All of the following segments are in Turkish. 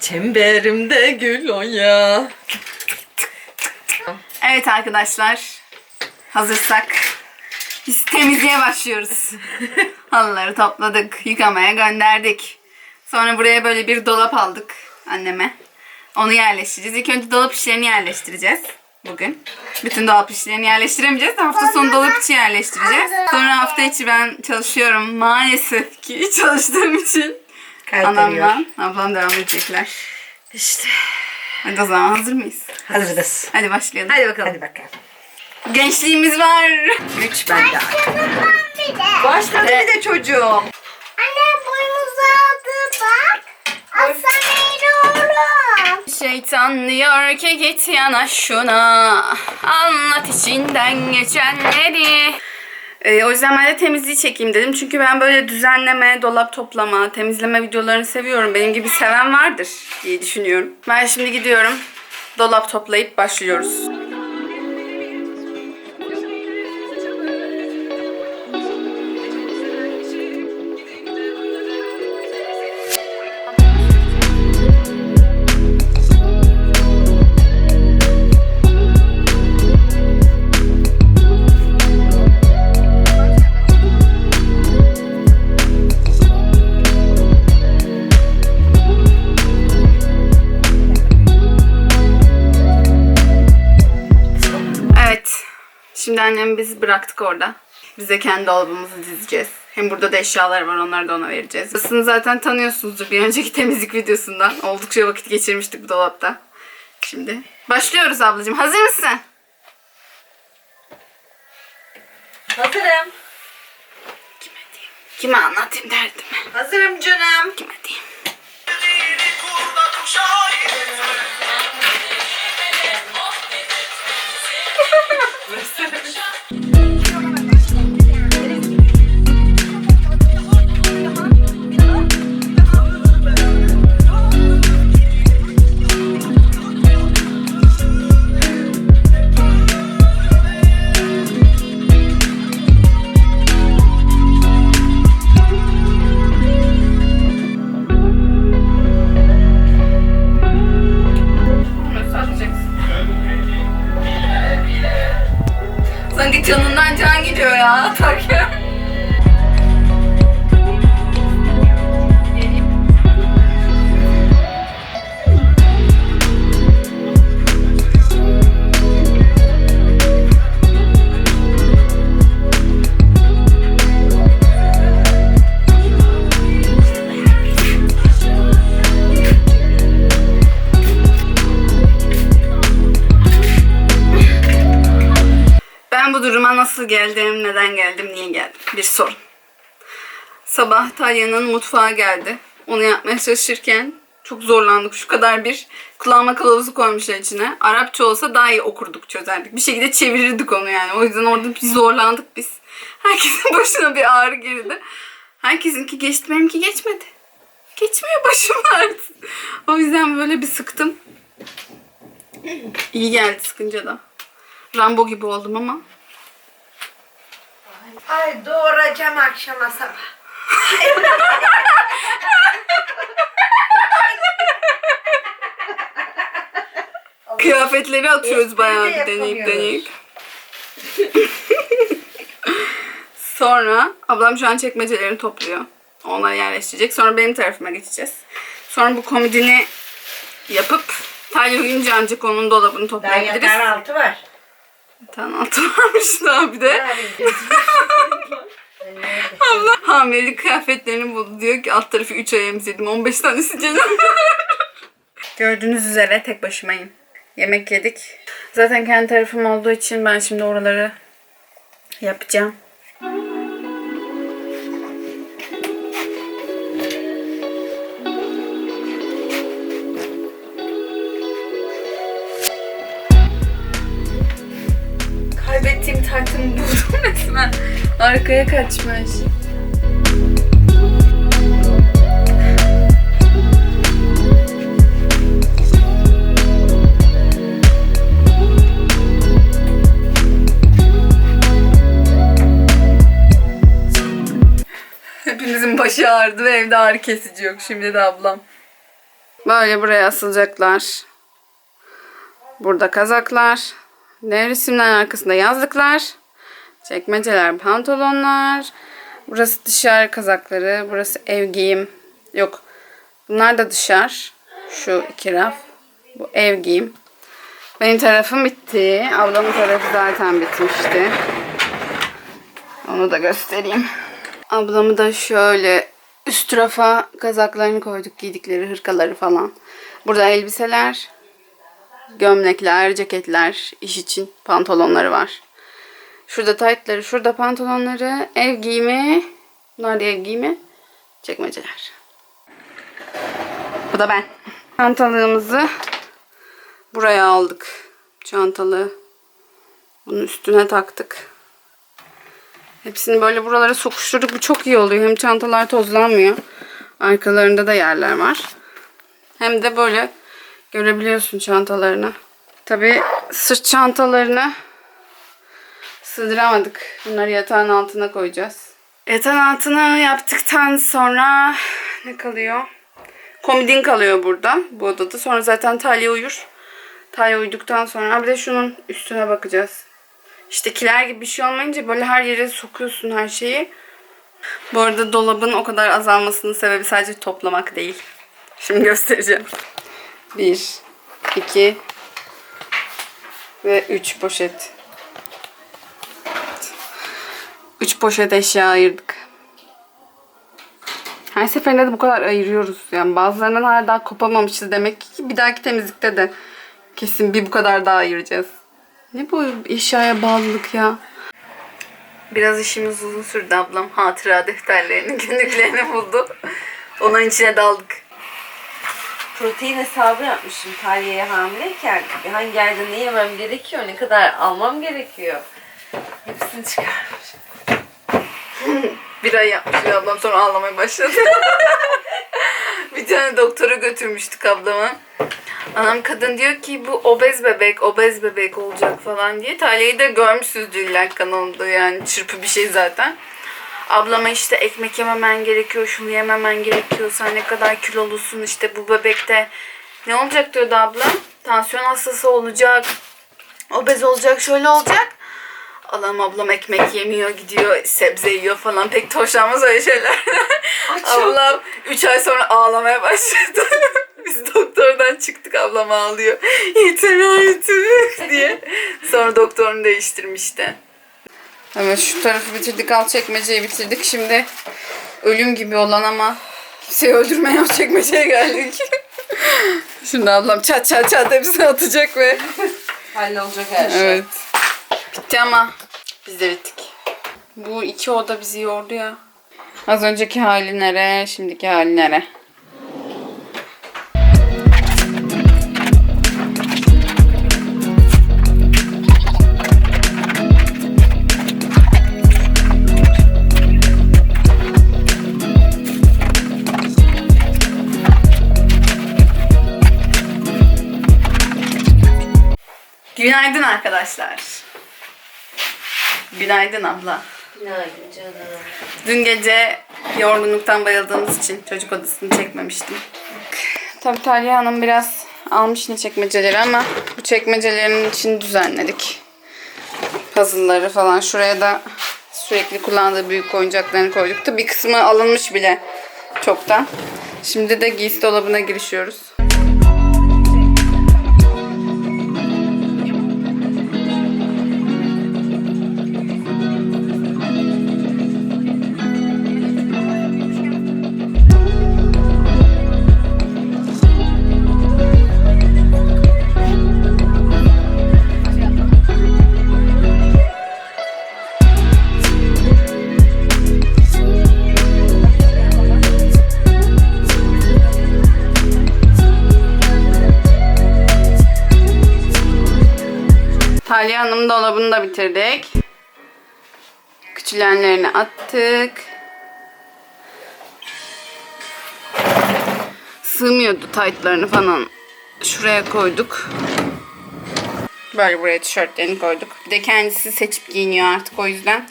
Çemberimde gül oya. Evet arkadaşlar. Hazırsak biz temizliğe başlıyoruz. Halıları topladık. Yıkamaya gönderdik. Sonra buraya böyle bir dolap aldık anneme. Onu yerleştireceğiz. İlk önce dolap işlerini yerleştireceğiz bugün. Bütün dolap işlerini yerleştiremeyeceğiz. Hafta sonu dolap içi yerleştireceğiz. Sonra hafta içi ben çalışıyorum. Maalesef ki çalıştığım için. Kaydırıyor. Anamla ablam devam edecekler. İşte. Hadi o zaman hazır mıyız? Hazırız. Hadi başlayalım. Hadi bakalım. Hadi bakalım. Gençliğimiz var. Üç bende. bir de. Başladı bir de çocuğum. Anne boyumuz uzadı bak. Aslan eğri oğlum. Şeytan diyor ki git yana şuna Anlat içinden geçenleri Ee, O yüzden ben de temizliği çekeyim dedim. Çünkü ben böyle düzenleme, dolap toplama, temizleme videolarını seviyorum. Benim gibi seven vardır diye düşünüyorum. Ben şimdi gidiyorum. Dolap toplayıp başlıyoruz. Şimdi annem bizi bıraktık orada. Biz de kendi dolabımızı dizeceğiz. Hem burada da eşyalar var onları da ona vereceğiz. Aslında zaten tanıyorsunuzdur bir önceki temizlik videosundan. Oldukça vakit geçirmiştik bu dolapta. Şimdi başlıyoruz ablacığım. Hazır mısın? Hazırım. Kime diyeyim? Kime anlatayım derdimi? Hazırım canım. Kime diyeyim? Nasıl Sanki canından can gidiyor ya atarken. Nasıl geldim, neden geldim, niye geldim? Bir sorun. Sabah Talya'nın mutfağa geldi. Onu yapmaya çalışırken çok zorlandık. Şu kadar bir kullanma kılavuzu koymuşlar içine. Arapça olsa daha iyi okurduk, çözerdik. Bir şekilde çevirirdik onu yani. O yüzden orada bir zorlandık biz. Herkesin başına bir ağrı girdi. Herkesinki geçti, benimki geçmedi. Geçmiyor başım ağrıdı. O yüzden böyle bir sıktım. İyi geldi sıkınca da. Rambo gibi oldum ama. Ay doğuracağım akşama sabah. Kıyafetleri atıyoruz bayağı bir deneyip deneyip. Sonra ablam şu an çekmecelerini topluyor. Onları yerleştirecek. Sonra benim tarafıma geçeceğiz. Sonra bu komodini yapıp Talya uyuyunca ancak onun dolabını Daha toplayabiliriz. yatar altı var. Tamam altı varmış daha bir de. Abla hamilelik kıyafetlerini buldu. Diyor ki alt tarafı 3 ay emzirdim. 15 tanesi canım. Gördüğünüz üzere tek başımayım. Yemek yedik. Zaten kendi tarafım olduğu için ben şimdi oraları yapacağım. Arkaya kaçmış. Hepimizin başı ağrıdı ve evde ağrı kesici yok. Şimdi de ablam. Böyle buraya asılacaklar. Burada kazaklar. Ne resimlerin arkasında yazlıklar. Çekmeceler, pantolonlar. Burası dışarı kazakları. Burası ev giyim. Yok. Bunlar da dışarı. Şu iki raf. Bu ev giyim. Benim tarafım bitti. Ablamın tarafı zaten bitmişti. Onu da göstereyim. Ablamı da şöyle üst rafa kazaklarını koyduk. Giydikleri hırkaları falan. Burada elbiseler, gömlekler, ceketler, iş için pantolonları var. Şurada taytları, şurada pantolonları, ev giyimi, bunlar ev giyimi, çekmeceler. Bu da ben. Çantalığımızı buraya aldık. Çantalığı. Bunun üstüne taktık. Hepsini böyle buralara sokuşturduk. Bu çok iyi oluyor. Hem çantalar tozlanmıyor. Arkalarında da yerler var. Hem de böyle görebiliyorsun çantalarını. Tabi sırt çantalarını sığdıramadık. Bunları yatağın altına koyacağız. Yatağın altına yaptıktan sonra ne kalıyor? Komodin kalıyor burada bu odada. Sonra zaten Talya uyur. Talya uyuduktan sonra bir de şunun üstüne bakacağız. İşte kiler gibi bir şey olmayınca böyle her yere sokuyorsun her şeyi. Bu arada dolabın o kadar azalmasının sebebi sadece toplamak değil. Şimdi göstereceğim. Bir, iki ve üç poşet. Üç poşet eşya ayırdık. Her seferinde de bu kadar ayırıyoruz. Yani bazılarından hala daha kopamamışız. Demek ki bir dahaki temizlikte de kesin bir bu kadar daha ayıracağız. Ne bu eşyaya bağlılık ya? Biraz işimiz uzun sürdü ablam. Hatıra defterlerini, günlüklerini buldu. Onun içine daldık. Protein hesabı yapmışım Talya'ya hamileyken. Hangi yerde ne yemem gerekiyor, ne kadar almam gerekiyor. Hepsini çıkarmış. Bir ay yapmış bir ablam sonra ağlamaya başladı. bir tane doktora götürmüştük ablamı. Anam kadın diyor ki bu obez bebek, obez bebek olacak falan diye. Talya'yı da görmüşsünüzdür illa kanalımda yani çırpı bir şey zaten. Ablama işte ekmek yememen gerekiyor, şunu yememen gerekiyor, sen ne kadar kilolusun işte bu bebekte. Ne olacak diyordu abla? Tansiyon hastası olacak, obez olacak, şöyle olacak. Allah'ım ablam ekmek yemiyor, gidiyor sebze yiyor falan. Pek hoşlanmaz öyle şeyler. ablam 3 ay sonra ağlamaya başladı. Biz doktordan çıktık ablam ağlıyor. Yeter artık diye. Sonra doktorunu değiştirmişti. Evet şu tarafı bitirdik, alt çekmeceyi bitirdik. Şimdi ölüm gibi olan ama kimseyi öldürmeyen o çekmeceye geldik. Şimdi ablam çat çat çat hepsini atacak ve Hallolacak her şey. Evet. Bitti ama biz de bittik. Bu iki oda bizi yordu ya. Az önceki hali nere, şimdiki hali nere? Günaydın arkadaşlar. Günaydın abla. Günaydın canım. Dün gece yorgunluktan bayıldığımız için çocuk odasını çekmemiştim. Tabii Talya Hanım biraz almış ne çekmeceleri ama bu çekmecelerin içini düzenledik. Puzzle'ları falan. Şuraya da sürekli kullandığı büyük oyuncaklarını koyduk da bir kısmı alınmış bile çoktan. Şimdi de giysi dolabına girişiyoruz. Talya Hanım'ın dolabını da bitirdik. Küçülenlerini attık. Sığmıyordu taytlarını falan. Şuraya koyduk. Böyle buraya tişörtlerini koyduk. Bir de kendisi seçip giyiniyor artık o yüzden.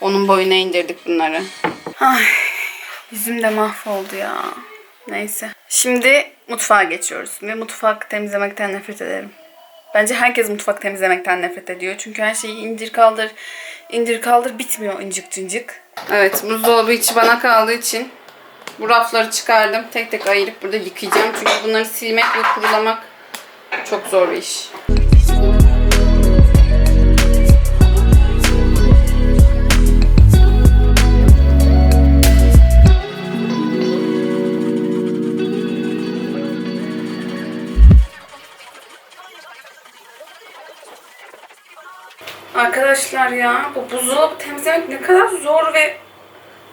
Onun boyuna indirdik bunları. Ay, yüzüm de mahvoldu ya. Neyse. Şimdi mutfağa geçiyoruz. Ve mutfak temizlemekten nefret ederim. Bence herkes mutfak temizlemekten nefret ediyor. Çünkü her şeyi indir kaldır, indir kaldır bitmiyor incik cincik. Evet buzdolabı içi bana kaldığı için bu rafları çıkardım. Tek tek ayırıp burada yıkayacağım. Çünkü bunları silmek ve kurulamak çok zor bir iş. Arkadaşlar ya bu buzdolabı temizlemek ne kadar zor ve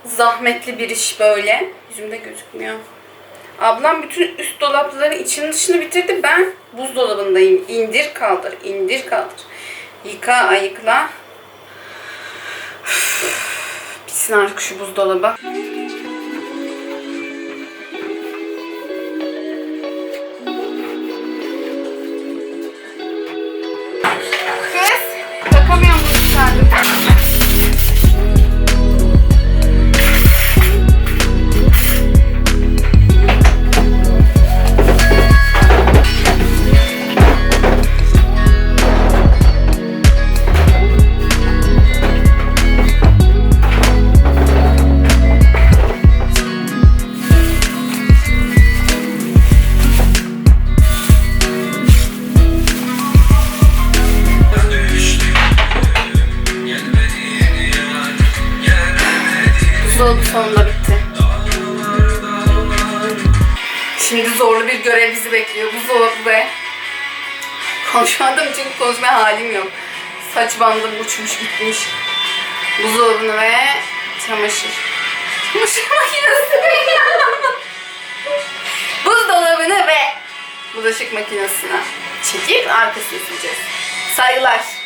zahmetli bir iş böyle. Yüzümde gözükmüyor. Ablam bütün üst dolapların içini dışını bitirdi. Ben buzdolabındayım. İndir kaldır, indir kaldır. Yıka, ayıkla. Bitsin artık şu buzdolabı. Şimdi zorlu bir görev bizi bekliyor. Buzdolabı ve konuşmadığım için konuşmaya halim yok. Saç bandım uçmuş gitmiş. Buzdolabını ve çamaşır. Çamaşır makinesi. Buzdolabını ve bulaşık makinesine çekip arkasını sileceğiz. Saygılar.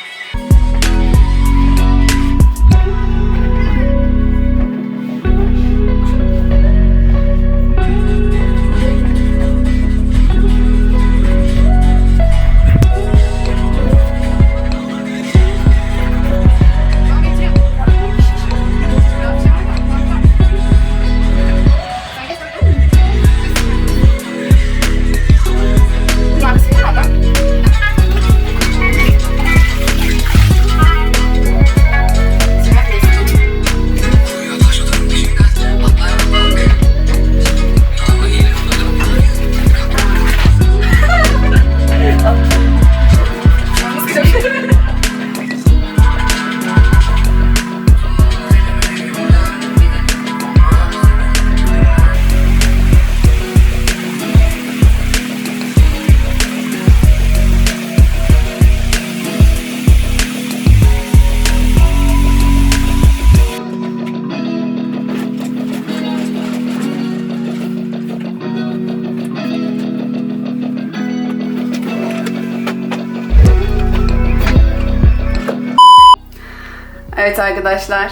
Evet arkadaşlar.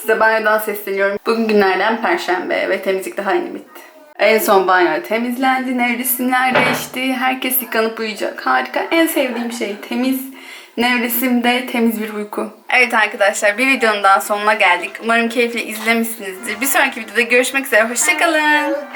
Size banyodan sesleniyorum. Bugün günlerden perşembe ve temizlik daha yeni bitti. En son banyo temizlendi, nevresimler değişti, herkes yıkanıp uyuyacak. Harika. En sevdiğim şey temiz nevresimde temiz bir uyku. Evet arkadaşlar bir videonun daha sonuna geldik. Umarım keyifle izlemişsinizdir. Bir sonraki videoda görüşmek üzere. Hoşçakalın.